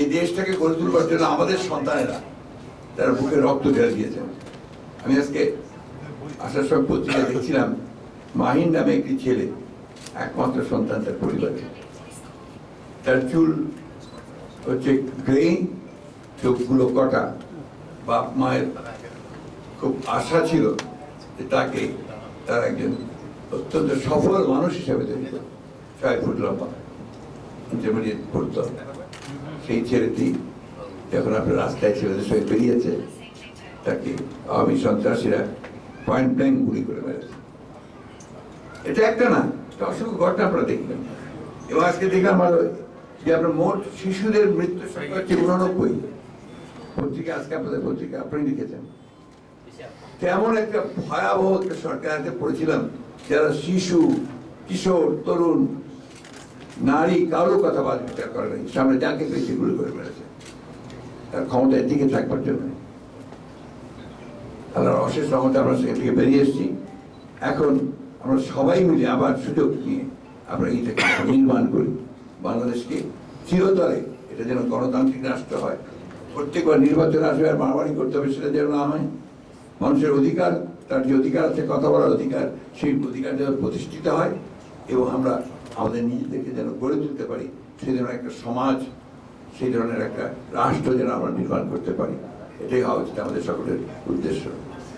এই দেশটাকে গড়ে তুলবার জন্য আমাদের সন্তানেরা তারা বুকে রক্ত ঢেলে দিয়েছেন। আমি আজকে আসার সব পত্রিকা দেখছিলাম, মাহিন নামে একটি ছেলে, একমাত্র সন্তান তার পরিবারে তার চুল হচ্ছে গ্রে চোখগুলো কটা। বাপ মায়ের খুব আশা ছিল যে তাকে তার একজন অত্যন্ত সফল মানুষ হিসেবে তৈরি করবে ছয় ফুট লম্বা। ইন্টারমিডিয়েট পড়তো সেই ছেলেটি যখন আপনার রাস্তায় ছেলেদের সঙ্গে বেরিয়েছে তাকে আওয়ামী সন্ত্রাসীরা পয়েন্ট ব্ল্যাঙ্ক গুলি করে মেরেছে। এটা একটা না অসংখ্য ঘটনা আপনারা দেখবেন। এবং আজকে দেখলাম আরও যে আপনার মোট শিশুদের মৃত্যু সংখ্যা হচ্ছে উনানব্বই। পত্রিকা, আজকে আপনাদের পত্রিকা আপনি লিখেছেন। তেমন একটা ভয়াবহ একটা সরকার পড়েছিলাম, যারা শিশু, কিশোর, তরুণ নারী কারও কথা বাদ বিচার করে নাই। সামনে যাকে পেয়েছে গুলি করে মেরেছে তার ক্ষমতায় টিকে থাকবার জন্য। আল্লাহর অশেষ রহমতে আমরা সেখান থেকে বেরিয়ে এসেছি। এখন আমরা সবাই মিলে আবার সুযোগ নিয়ে আমরা এটাকে নির্মাণ করি। বাংলাদেশকে চিরতরে এটা যেন গণতান্ত্রিক রাষ্ট্র হয়। প্রত্যেকবার নির্বাচন আসবে আর মারামারি করতে হবে সেটা যেন না হয়। মানুষের অধিকার, তার যে অধিকার আছে, কথা বলার অধিকার, সেই অধিকার যেন প্রতিষ্ঠিত হয় এবং আমরা আমাদের নিজেদেরকে যেন গড়ে তুলতে পারি সেই ধরনের একটা সমাজ সেই ধরনের একটা রাষ্ট্র যেন আমরা নির্মাণ করতে পারি। এটাই হওয়া উচিত আমাদের সকলের উদ্দেশ্য।